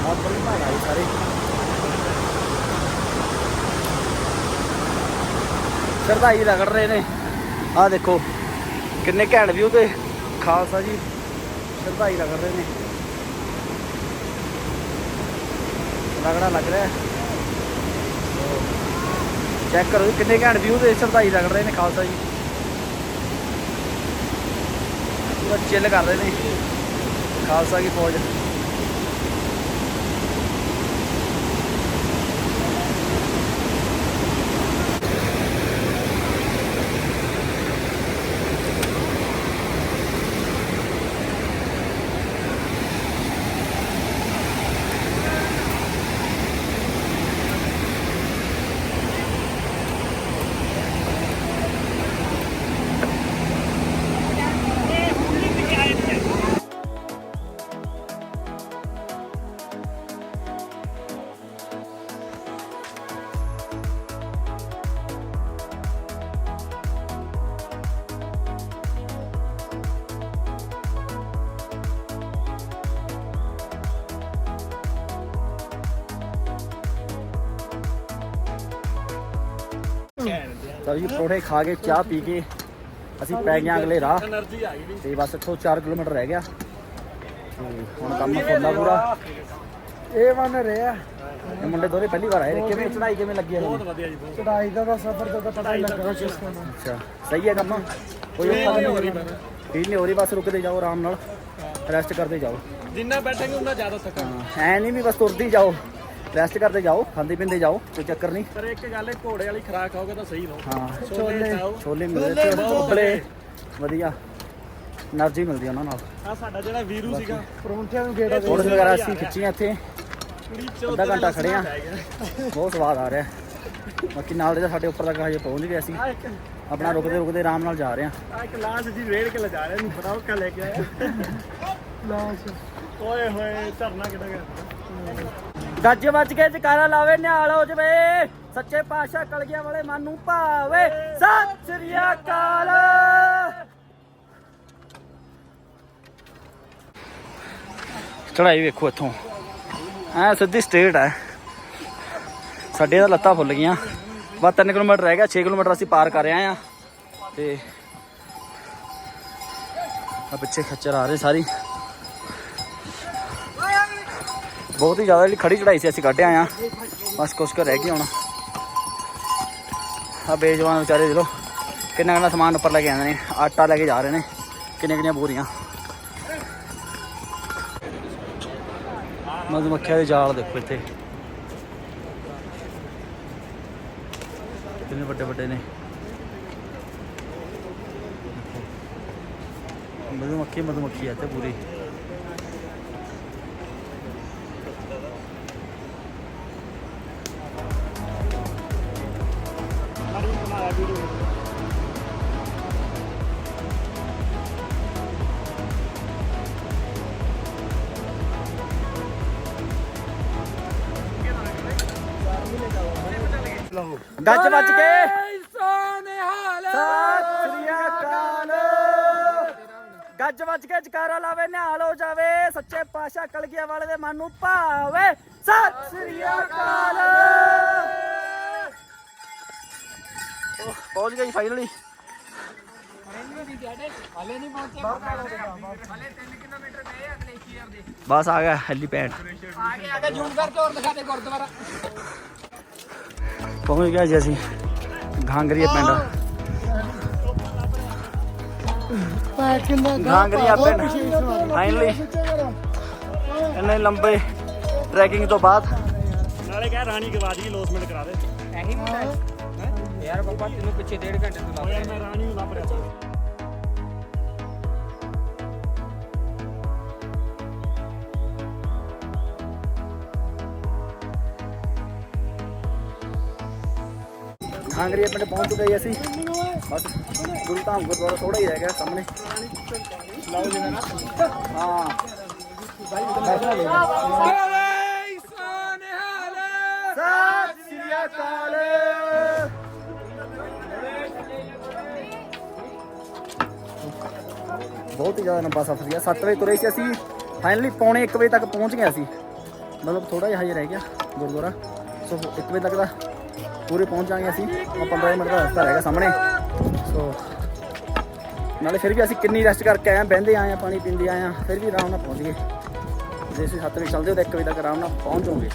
ਆਹ ਬੜੀ ਭਾਗ ਆਈ ਸਾਰੇ ਸ਼ਰਧਾਈ ਰਗੜ ਰਹੇ ਨੇ। ਆਹ ਦੇਖੋ, ਕਿੰਨੇ ਘੈਂਟ ਵਿਊ ਤੇ ਖਾਲਸਾ ਜੀ ਸ਼ਰਧਾਈ ਰਗੜ ਰਹੇ ਨੇ। ਰਗੜਾ ਲੱਗ ਰਿਹਾ। ਚੈੱਕ ਕਰੋ ਜੀ, ਕਿੰਨੇ ਘੈਂਟ ਵਿਊ ਤੇ ਸ਼ਰਧਾਈ ਰਗੜ ਰਹੇ ਨੇ ਖਾਲਸਾ ਜੀ। ਪੂਰਾ ਚਿੱਲ ਕਰ ਰਹੇ ਨੇ। ਖਾਲਸਾ ਕੀ ਫੌਜ। ਤਾਂ ਜੀ ਖਾ ਕੇ ਚਾਹ ਪੀ ਕੇ ਅਸੀਂ ਪੈ ਗਏ ਅਗਲੇ ਰਾਹ। ਤੇ ਬਸ ਇੱਥੋਂ 4 ਕਿਲੋਮੀਟਰ ਰਹਿ ਗਿਆ। ਹੁਣ ਕੰਮ ਖੋਲਣਾ ਪੂਰਾ। ਇਹ ਬਣ ਰਿਹਾ। ਇਹ ਮੁੰਡੇ ਦੋਰੇ ਪਹਿਲੀ ਵਾਰ ਆਏ ਕਿਵੇਂ ਚੜਾਈ ਕਿਵੇਂ ਲੱਗੀ ਹੈ ਚੜਾਈ ਦਾ ਸਫ਼ਰ ਤੋਂ ਪਤਾ ਹੀ ਲੱਗਾ ਕਿਸ ਕੋਲ ਅੱਛਾ ਸਹੀ ਹੈ ਕੰਮ? ਕੋਈ ਔਖਾ ਨਹੀਂ। ਹੋ ਰਹੀ ਫੀਲ ਨਹੀਂ ਹੋ ਰਹੀ ਬਸ ਰੁਕਦੇ ਜਾਓ ਆਰਾਮ ਨਾਲ। ਰੈਸਟ ਕਰਦੇ ਜਾਓ। ਜਿੰਨਾ ਬੈਠਾਂਗੇ ਉਨਾ ਜ਼ਿਆਦਾ ਥਕਾਨ ਐ ਨਹੀਂ ਵੀ ਬਸ ਤੁਰਦੀ ਜਾਓ। ਰੈਸਟ ਕਰਦੇ ਜਾਓ ਖਾਂਦੇ ਪੀਂਦੇ ਜਾਓ ਕੋਈ ਚੱਕਰ ਨਹੀਂ। ਪਰ ਇੱਕ ਗੱਲ ਹੈ ਘੋੜੇ ਵਾਲੀ ਖਰਾਕ ਖਾਓਗੇ ਤਾਂ ਸਹੀ ਰਹੋ। ਹਾਂ ਛੋਲੇ ਛੋਲੇ ਮਿਲਦੇ ਚੋਪੜੇ ਵਧੀਆ। એનર્ਜੀ ਮਿਲਦੀ ਉਹਨਾਂ ਨਾਲ। ਆ ਸਾਡਾ ਜਿਹੜਾ ਵੀਰੂ ਸੀਗਾ। ਪਰੌਂਠਿਆਂ ਨੂੰ ਗੇੜਾ ਦੇ ਵਗੈਰਾ ਅਸੀਂ ਖਿੱਚੀਆਂ ਇੱਥੇ। ਅੱਧਾ ਘੰਟਾ ਖੜੇ ਆ। ਬਹੁਤ ਸਵਾਦ ਆ ਰਿਹਾ। ਬਾਕੀ ਨਾਲ ਦੇ ਸਾਡੇ ਉੱਪਰ ਤੱਕ ਹਜੇ ਪਹੁੰਚ ਗਏ ਅਸੀਂ। ਆਪਣਾ ਰੁਕਦੇ ਰੁਕਦੇ ਆਰਾਮ ਨਾਲ ਜਾ ਰਹੇ ਆ। ਆ ਇੱਕ ਲਾਸ਼ ਜੀ ਰੇੜ ਕੇ ਲਿਜਾ ਰਹੇ ਨੂੰ ਬਰਾਉ ਕਾ ਲੈ ਕੇ ਆਇਆ ਲਾਸ਼। ਓਏ ਹੋਏ ਧਰਨਾ ਕਿੱਦਾਂ ਗਿਆ ਗੱਜ ਵੱਜ ਕੇ ਜਕਾਰਾ ਲਾਵੇ, ਨਿਹਾਲ ਹੋ ਜਵੇ। ਸੱਚੇ ਪਾਤਸ਼ਾਹ ਕਲਗੀਆਂ ਵਾਲੇ ਮਨ ਨੂੰ ਭਾਵੇ। ਸਤਿ ਸ੍ਰੀ ਅਕਾਲ। ਚੜਾਈ ਵੇਖੋ ਇੱਥੋਂ। ਐ ਸਿੱਧੀ ਸਟੇਟ ਹੈ ਸਾਡੇ ਤਾਂ ਲੱਤਾਂ ਫੁੱਲ ਗਈਆਂ। ਬਸ 3 ਕਿਲੋਮੀਟਰ ਰਹਿ ਗਿਆ 6 ਕਿਲੋਮੀਟਰ ਅਸੀਂ ਪਾਰ ਕਰ ਆਏ ਆ। ਤੇ ਆ ਪਿੱਛੇ ਖੱਚਰ ਆ ਰਹੇ ਸਾਰੀ। ਬਹੁਤ ਹੀ ਜ਼ਿਆਦਾ ਜਿਹੜੀ ਖੜੀ ਚੜਾਈ ਸੀ, ਅਸੀਂ ਕੱਢ ਆਏ ਆ ਬਸ ਕੁਛ ਕੁ ਰਹਿ ਗਈ ਹੁਣ। ਆ ਬੇਜਵਾਨ ਵਿਚਾਰੇ ਦੇ ਲੋ ਕਿੰਨਾ ਕਿੰਨਾ ਸਮਾਨ ਉੱਪਰ ਲੈ ਕੇ ਆਉਂਦੇ ਨੇ। ਆਟਾ ਲੈ ਕੇ ਜਾ ਰਹੇ ਨੇ ਕਿੰਨੇ ਕਿੰਨੀਆਂ ਬੋਰੀਆਂ। ਮਧੂਮੱਖੀਆਂ ਦੇ ਜਾਲ ਦੇਖੋ ਇੱਥੇ। ਕਿੰਨੇ ਵੱਡੇ ਵੱਡੇ ਨੇ। ਮਧੂਮੱਖੀ ਮਧੂਮੱਖੀ ਹੈ ਇੱਥੇ ਪੂਰੀ। ਗੱਜ ਵੱਜ ਕੇ। ਸਤਿ ਸ੍ਰੀ ਅਕਾਲ। ਗੱਜ ਵੱਜ ਕੇ ਜਕਾਰਾ ਲਾਵੇ ਨਿਹਾਲ ਹੋ ਜਾਵੇ ਸੱਚੇ ਪਾਤਸ਼ਾਹ ਕਲਗੀਆਂ ਵਾਲੇ ਦੇ ਮਨ ਨੂੰ ਭਾਵੇ। ਸਤਿ ਸ੍ਰੀ ਅਕਾਲ। ਉਹ ਪਹੁੰਚ ਗਈ ਫਾਈਨਲੀ ਬਸ ਆ ਗਿਆ ਹੈਲੀਪੈਡ ਪਹੁੰਚ ਗਿਆ ਜੀ ਅਸੀਂ। ਘਾਂਗਰੀਆ ਪਿੰਡ। ਘਾਂਗਰੀਆ ਪਿੰਡ। ਫਾਈਨਲੀ ਇੰਨੇ ਲੰਬੇ ਟਰੈਕਿੰਗ ਤੋਂ ਬਾਅਦ। ਨਾਲੇ ਕਹਿ ਰਾਣੀ ਗਵਾਜੀ ਲੋਸਮੈਂਟ ਕਰਾ ਦੇ। ਐਹੀ ਮੁੰਡਾ ਯਾਰ ਬੱਬਾ ਤੈਨੂੰ ਪਿੱਛੇ 1.5 ਘੰਟੇ ਤੋਂ ਲੱਗ ਰਾਣੀ ਨੂੰ ਲੱਭ ਰਿਹਾ। ਸੀ ਘਾਂਗਰੀਆ ਪਿੰਡ ਪਹੁੰਚ ਚੁੱਕੇ ਅਸੀਂ। ਬਸ, ਗੁਰੂ ਧਾਮ ਗੁਰਦੁਆਰਾ ਥੋੜਾ ਹੀ ਰਹਿ ਗਿਆ ਸਾਹਮਣੇ। ਲਓ ਜੀ ਹਾਂ। ਸਤਿ ਸ੍ਰੀ ਅਕਾਲ ਬਹੁਤ ਹੀ ਜ਼ਿਆਦਾ ਲੰਬਾ ਸਫ਼ਰ ਸੀਗਾ। 7 ਵਜੇ ਤੁਰੇ ਸੀ ਅਸੀਂ। ਫਾਈਨਲੀ ਪੌਣੇ 1 ਵਜੇ ਤੱਕ ਪਹੁੰਚ ਗਏ ਅਸੀਂ। ਮਤਲਬ ਥੋੜਾ ਜਿਹਾ ਹਜੇ ਰਹਿ ਗਿਆ ਗੁਰਦੁਆਰਾ। ਸੋ 1 ਵਜੇ ਤੱਕ ਦਾ ਪੂਰੇ ਪਹੁੰਚ ਜਾਾਂਗੇ ਅਸੀਂ। ਉਹ 15 ਮਿੰਟ ਦਾ ਰਸਤਾ ਰਹਿ ਗਿਆ ਸਾਹਮਣੇ। ਸੋ ਨਾਲੇ ਫਿਰ ਵੀ ਅਸੀਂ ਕਿੰਨੀ ਰੈਸਟ ਕਰਕੇ ਆਏ ਆ ਬਹਿੰਦੇ ਆਏ ਆ ਪਾਣੀ ਪੀਂਦੇ ਆਏ ਆ ਫਿਰ ਵੀ ਆਰਾਮ ਨਾਲ ਪਹੁੰਚ ਗਏ। ਜੇ ਅਸੀਂ 7 ਵਜੇ ਚੱਲਦੇ ਤਾਂ 1 ਵਜੇ ਤੱਕ ਆਰਾਮ ਨਾਲ ਪਹੁੰਚ ਜਾਵਾਂਗੇ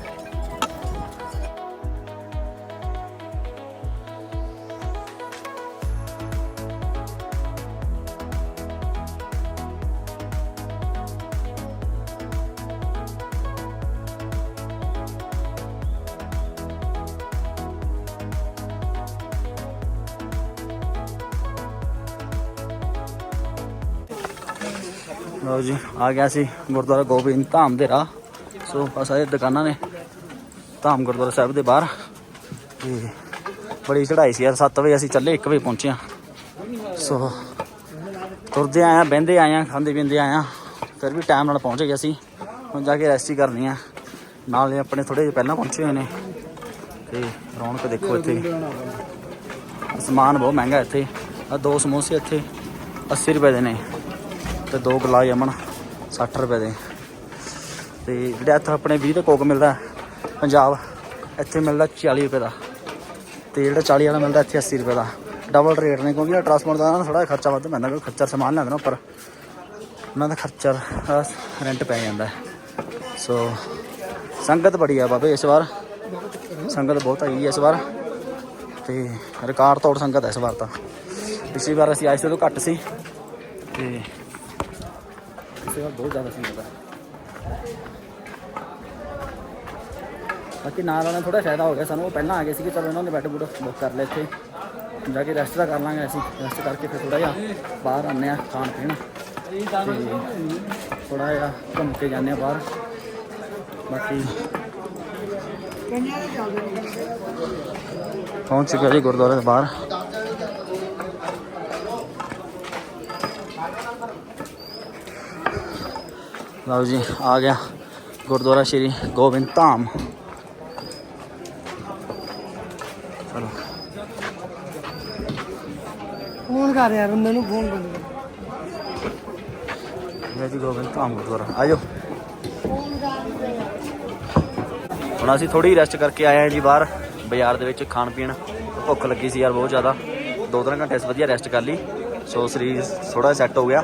ਲਓ ਜੀ, ਆ ਗਿਆ ਸੀ ਗੁਰਦੁਆਰਾ ਗੋਬਿੰਦ ਧਾਮ ਦੇ ਰਾਹ। ਸੋ ਬਸ ਇਹ ਦੁਕਾਨਾਂ ਨੇ ਧਾਮ ਗੁਰਦੁਆਰਾ ਸਾਹਿਬ ਦੇ ਬਾਹਰ। ਤੇ ਬੜੀ ਚੜ੍ਹਾਈ ਸੀ ਯਾਰ 7 ਵਜੇ ਅਸੀਂ ਚੱਲੇ 1 ਵਜੇ ਪਹੁੰਚੇ ਆ ਸੋ ਤੁਰਦੇ ਆਏ ਆ ਬਹਿੰਦੇ ਆਏ ਆ ਖਾਂਦੇ ਪੀਂਦੇ ਆਏ ਆ ਫਿਰ ਵੀ ਟਾਈਮ ਨਾਲ ਪਹੁੰਚ ਗਏ ਅਸੀਂ। ਹੁਣ ਜਾ ਕੇ ਰੈਸਟ ਹੀ ਕਰਨੀ ਆ। ਨਾਲੇ ਆਪਣੇ ਥੋੜੇ ਜਿਹਾ ਪਹਿਲਾਂ ਪਹੁੰਚੇ ਹੋਏ ਨੇ। ਤੇ ਰੌਣਕ ਦੇਖੋ ਇੱਥੇ। ਸਮਾਨ ਬਹੁਤ ਮਹਿੰਗਾ ਇੱਥੇ। ਆ ਦੋ ਸਮੋਸੇ ਇੱਥੇ 80 ਰੁਪਏ ਦੇ ਨੇ। ਤੇ ਦੋ ਗੁਲਾਬ ਜਾਮਣ 60 ਰੁਪਏ ਦੇ। ਤੇ ਜਿਹੜਾ ਇੱਥੇ ਆਪਣੇ 20 ਦੇ ਕੋਕ ਮਿਲਦਾ, ਪੰਜਾਬ, ਇੱਥੇ ਮਿਲਦਾ 40 ਰੁਪਏ ਦਾ। ਤੇ ਜਿਹੜਾ 40 ਵਾਲਾ ਮਿਲਦਾ, ਇੱਥੇ 80 ਰੁਪਏ ਦਾ। ਡਬਲ ਰੇਟ ਨੇ, ਕਿਉਂਕਿ ਟਰਾਂਸਪੋਰਟ ਦਾ ਨਾ ਥੋੜਾ ਖਰਚਾ ਵੱਧ ਪੈਂਦਾ, ਕਿਉਂਕਿ ਖਰਚਾ ਸਮਾਨ ਲੈਂਦਾ ਉੱਪਰ। ਉਹਨਾਂ ਦਾ ਖਰਚਾ ਰੈਂਟ ਪੈ ਜਾਂਦਾ। ਸੋ ਸੰਗਤ ਬੜੀ ਆ ਬਾਬੇ, ਇਸ ਵਾਰ। ਸੰਗਤ ਬਹੁਤ ਆਈ ਹੈ ਇਸ ਵਾਰ। ਤੇ ਰਿਕਾਰਡ ਤੋੜ ਸੰਗਤ ਹੈ ਇਸ ਵਾਰ ਤਾਂ। ਪਿਛਲੀ ਵਾਰ ਅਸੀਂ ਆਏ ਸੀ ਉਦੋਂ ਘੱਟ ਸੀ। ਤੇ ਇਸ ਵਾਰ ਬਹੁਤ ਜ਼ਿਆਦਾ ਸੰਗਤ ਹੈ। ਬਾਕੀ ਨਾਲ ਵਾਲਿਆਂ ਨੂੰ ਥੋੜਾ ਫਾਇਦਾ ਹੋ ਗਿਆ ਸਾਨੂੰ ਉਹ ਪਹਿਲਾਂ ਆ ਗਏ ਸੀ ਕਿ ਚਲੋ ਇਹਨਾਂ ਨੇ ਬੈੱਡ ਬੁੱਡ ਬੁੱਕ ਕਰ ਲਏ ਇੱਥੇ। ਜਾ ਕੇ ਰੈਸਟ ਦਾ ਕਰ ਲਾਂਗੇ ਅਸੀਂ ਰੈਸਟ ਕਰਕੇ ਫਿਰ ਥੋੜਾ ਜਿਹਾ ਬਾਹਰ ਆਉਂਦੇ ਆ ਖਾਣ ਪੀਣ। ਥੋੜਾ ਜਿਹਾ ਘੁੰਮ ਕੇ ਜਾਂਦੇ ਆ ਬਾਹਰ। ਬਾਕੀ ਪਹੁੰਚ ਚੁੱਕੇ ਜੀ ਗੁਰਦੁਆਰੇ ਦੇ ਬਾਹਰ। ਲਓ ਜੀ ਆ ਗਿਆ ਗੁਰਦੁਆਰਾ ਸ਼੍ਰੀ ਗੋਬਿੰਦ ਧਾਮ। ਚਲੋ। ਫੋਨ ਕਰ ਯਾਰ ਉਹਨਾਂ ਨੂੰ ਫੋਨ ਬੰਦ ਇਹ ਜੀ ਗੋਬਿੰਦ ਧਾਮ ਗੁਰਦੁਆਰਾ ਆਜੋ ਹੁਣ ਅਸੀਂ ਥੋੜੀ ਰੈਸਟ ਕਰਕੇ ਆਏ ਹਾਂ ਜੀ ਬਾਹਰ ਬਾਜ਼ਾਰ ਦੇ ਵਿੱਚ ਖਾਣ ਪੀਣ। ਭੁੱਖ ਲੱਗੀ ਸੀ ਯਾਰ ਬਹੁਤ ਜ਼ਿਆਦਾ। ਦੋ ਤਿੰਨ ਘੰਟੇ ਅਸੀਂ ਵਧੀਆ ਰੈਸਟ ਕਰ ਲਈ। ਸੋ ਸਰੀਰ ਥੋੜਾ ਸੈੱਟ ਹੋ ਗਿਆ।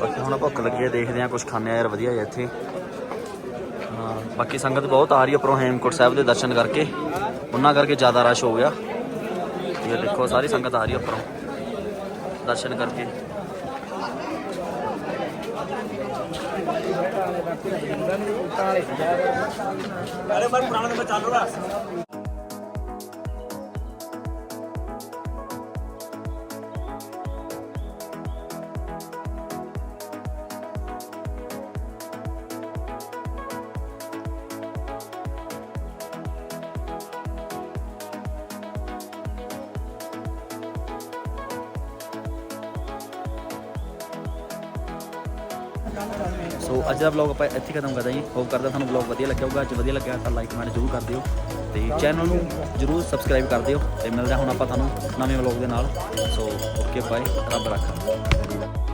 ਬਾਕੀ ਹੁਣ ਭੁੱਖ ਲੱਗੀ ਹੈ ਦੇਖਦੇ ਹਾਂ ਕੁਝ ਖਾਣੇ ਆ ਯਾਰ, ਵਧੀਆ ਹੈ ਇੱਥੇ। ਬਾਕੀ ਸੰਗਤ ਬਹੁਤ ਆ ਰਹੀ ਹੈ ਉੱਪਰੋਂ ਹੇਮਕੋਟ ਸਾਹਿਬ ਦੇ ਦਰਸ਼ਨ ਕਰਕੇ। ਉਹਨਾਂ ਕਰਕੇ ਜ਼ਿਆਦਾ ਰਸ਼ ਹੋ ਗਿਆ। ਇਹ ਦੇਖੋ, ਸਾਰੀ ਸੰਗਤ ਆ ਰਹੀ ਹੈ ਉੱਪਰੋਂ। ਦਰਸ਼ਨ ਕਰਕੇ। ਸੋ ਅੱਜ ਦਾ ਵਲੌਗ ਆਪਾਂ ਇੱਥੇ ਖਤਮ ਕਰਦਾ ਜੀ। ਹੋਪ ਕਰਦਾ ਤੁਹਾਨੂੰ ਵਲੌਗ ਵਧੀਆ ਲੱਗਿਆ ਹੋਊਗਾ। ਜੇ ਵਧੀਆ ਲੱਗਿਆ ਤਾਂ ਲਾਈਕ ਕਮੈਂਟ ਜ਼ਰੂਰ ਕਰ ਦਿਓ ਤੇ ਚੈਨਲ ਨੂੰ ਜ਼ਰੂਰ ਸਬਸਕ੍ਰਾਈਬ ਕਰ ਦਿਓ ਤੇ ਮਿਲਦੇ ਹਾਂ ਹੁਣ ਆਪਾਂ ਤੁਹਾਨੂੰ ਨਵੇਂ ਵਲੌਗ ਦੇ ਨਾਲ। ਸੋ ਓਕੇ ਬਾਏ ਰੱਬ ਰੱਖਾ।